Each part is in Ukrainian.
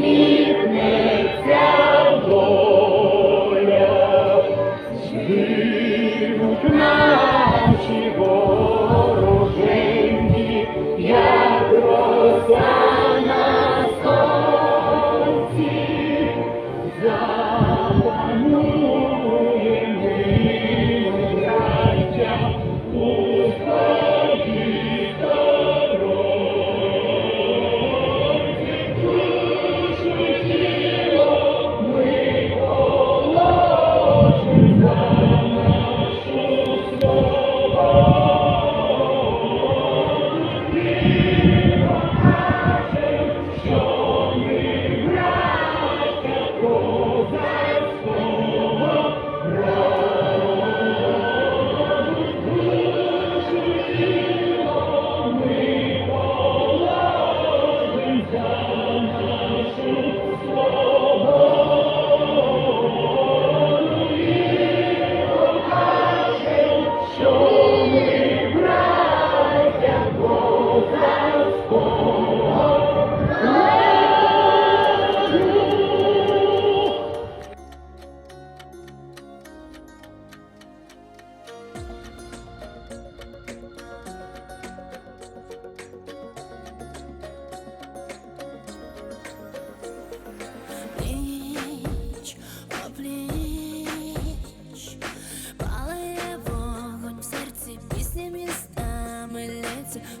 me.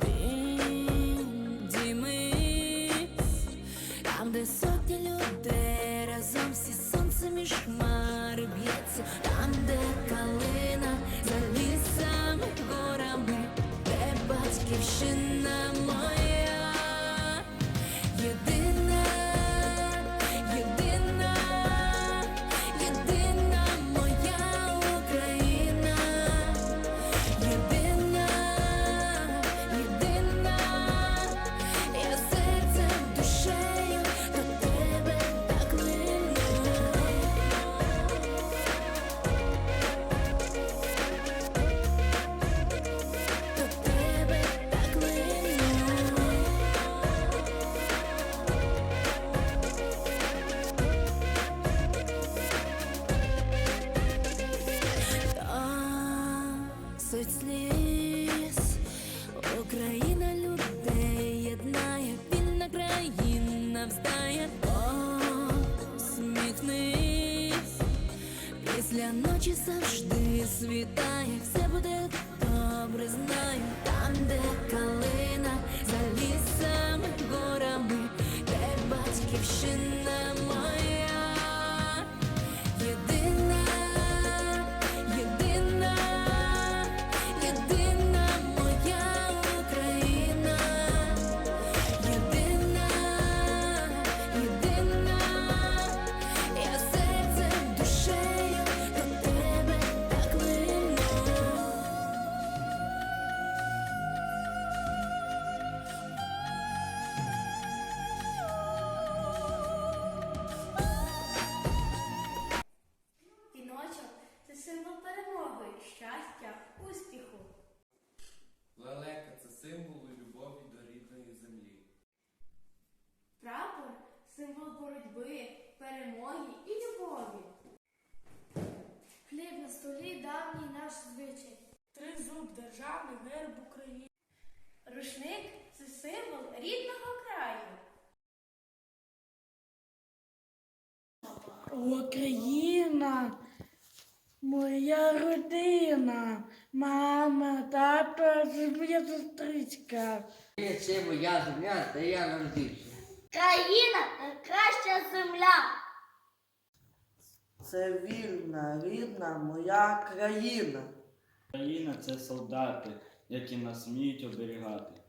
Він діми, там, де сотні людей разом всі сонцем і хмари Суть сліз. Україна людей єднає, вільна країна встає, посміхнись. Після ночі завжди світає, все буде добре, знаю, давній наш звичай. Тризуб державний герб України. Рушник це символ рідного краю. Україна, моя родина, мама, тато, моя сестричка. Це моя земля, де я народився. Країна найкраща земля. Це вільна, рідна моя країна. Країна це солдати, які нас вміють оберігати.